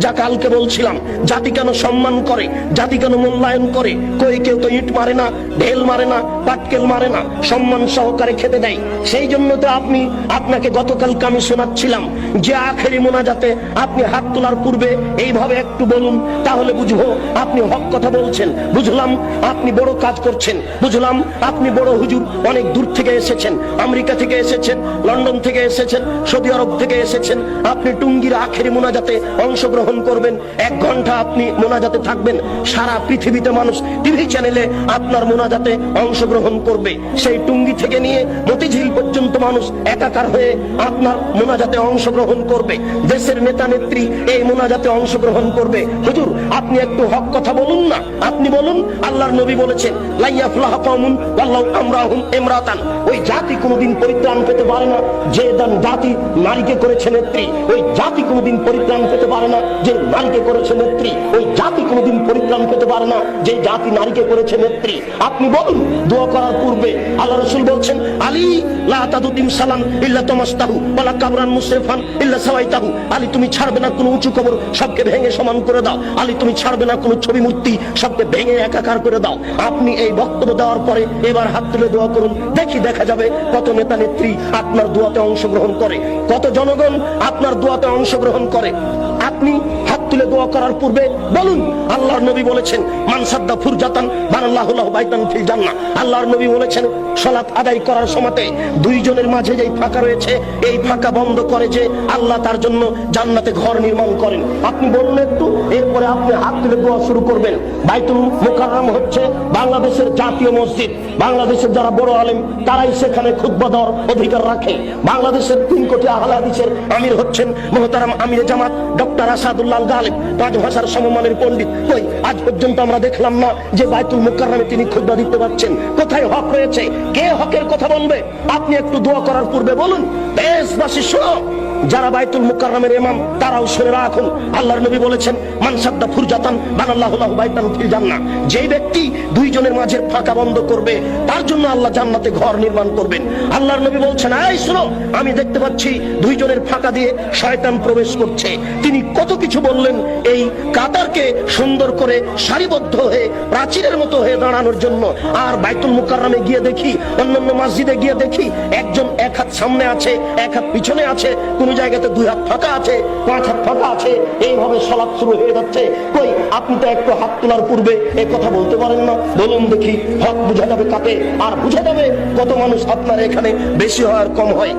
যা কালকে বলছিলাম। জাতি কেন সম্মান করে? জাতি কেন মূল্যায়ন করে? কই কেউ তো ইট মারে না, ঢেল মারে না, পাটকেল মারে না, সম্মান সহকারে খেতে দেয়। সেই জন্য তো আপনি, আপনাকে গতকালকে আমি শোনাচ্ছিলাম যে আখেরি মোনাজাতে আপনি হাত তোলার পূর্বে এইভাবে একটু বলুন, তাহলে বুঝব আপনি হক কথা বলছেন। বুঝলাম আপনি বড় কাজ করছেন। বুঝলাম আপনি বড় হুজুর, অনেক দূর থেকে এসেছেন। আমেরিকা থেকে এসেছেন, লন্ডন থেকে এসেছেন, সৌদি আরব থেকে এসেছেন। আপনি টুঙ্গির আখেরি মোনাজাতে অংশগ্রহণ করবেন। এক ঘণ্টা আপনি মোনাজাতে থাকবেন। সারা পৃথিবীতে মানুষ টিভি চ্যানেলে আপনার মোনাজাতে অংশগ্রহণ করবে। সেই টুঙ্গি থেকে নিয়ে মতিঝিল পর্যন্ত মানুষ একাকার হয়ে আপনার মোনাজাতে অংশগ্রহণ করবে। দেশের নেতা নেত্রী এই মোনাজাতে অংশগ্রহণ করবে। হুজুর, আপনি একটু হক কথা বলুন না। আপনি বলুন, আল্লাহর নবী বলেছেন, লাইয়াফলাহ কওমুন ওয়াল্লাহু আমরাহুম ইমরাতান। ওই জাতি কোনোদিন পরিত্রাণ পেতে পারে না। যে দান জাতি নারীকে করেছে নেত্রী, ওই জাতি কোনোদিন পরিত্রাণ পেতে পারে না। যে নারীকে করেছে নেত্রী, ওই জাতি কোনোদিন পরিত্রাণ পেতে পারে না। যে জাতি নারীকে করেছে নেত্রী, আপনি বলুন, দোয়া করার পূর্বে আল্লাহ রসুল বলছেন, আলী লা তাদুদিম সালাম ইল্লা ওয়ালা কাবরান মুসরিফান ইল্লা আলী, তুমি ছাড়বে না কোনো উঁচু কবর, সবকে ভেঙে সমান করে দাও। আলী, তুমি ছাড়বে না কোনো ছবি মূর্তি, সবকে ভেঙে একাকার করে দাও। আপনি এই বক্তব্য দেওয়ার পরে এবার হাত তুলে দোয়া করুন। দেখি, দেখা যাবে, কত নেতা নেত্রী আপনার দোয়াতে অংশগ্রহণ করে, কত জনগণ আপনার দোয়াতে অংশগ্রহণ করে। আপনি তুলে দোয়া করার পূর্বে বলুন, আল্লাহর নবী বলেছেন মানসাদ্দা ফুরজাতান বানাল্লাহুল্লাহ বাইতান ফিল জান্নাহ। আল্লাহর নবী বলেছেন সালাত আদায় করার সময়তে দুইজনের মাঝে যেই ফাঁকা রয়েছে, এই ফাঁকা বন্ধ করে যে আল্লাহ তার জন্য জান্নাতে ঘর নির্মাণ করেন। আপনি বলুন একটু, এরপরে আপনি হাত তুলে দোয়া শুরু করবেন। বাইতুল মোকাররম হচ্ছে বাংলাদেশের জাতীয় মসজিদ। বাংলাদেশের যারা বড় আলেম, তারাই সেখানে খুতবা দেওয়ার অধিকার রাখে। বাংলাদেশের তিন কোটি আহলে হাদিসের আমির হচ্ছেন মোহতারাম আমির জামাত ডক্টর আসাদুল্লাহ ভাষার সমমানের পণ্ডিত কই? আজ পর্যন্ত আমরা দেখলাম না যে তিনি দিতে পারছেন। কোথায় হক রয়েছে? কে হকের কথা বলবে? আপনি একটু দোয়া করার পূর্বে বলুন। দেশবাসী যারা বাইতুল তারাও শুনে রাখুন। আল্লাহর নবী বলেছেন মানসাদ্দা ফুরজাতান বাইতান ব্যক্তি দুইজনের মাঝের ফাঁকা বন্ধ করবে, তার জন্য আল্লাহ জান্নাতে ঘর নির্মাণ করবেন। আল্লাহর নবী বলছেন, এই, শুনো। আমি দেখতে পাচ্ছি দুইজনের ফাঁকা দিয়ে শয়তান প্রবেশ করছে। তিনি কত কিছু বললেন কাতারকে সুন্দর করে সারিবদ্ধ হয়ে প্রাচীরের মতো হয়ে দাঁড়ানোর জন্য আর বাইতুল মুকাররমে গিয়ে দেখি, অন্যান্য মসজিদে গিয়ে দেখি, একজন এক হাত সামনে আছে, এক হাত পিছনে আছে, কোন জায়গাতে দুই হাত ফাঁকা আছে, পাঁচ হাত ফাঁকা আছে, এইভাবে সলাপ শুরু হয়ে যাচ্ছে। কই, আপনি তো একটু হাত তোলার পূর্বে এ কথা বলতে পারেন না। বলুন দেখি, হক বুঝা যাবে কাতে আর বুঝা যাবে কত মানুষ আপনার এখানে বেশি হয় আর কম হয়।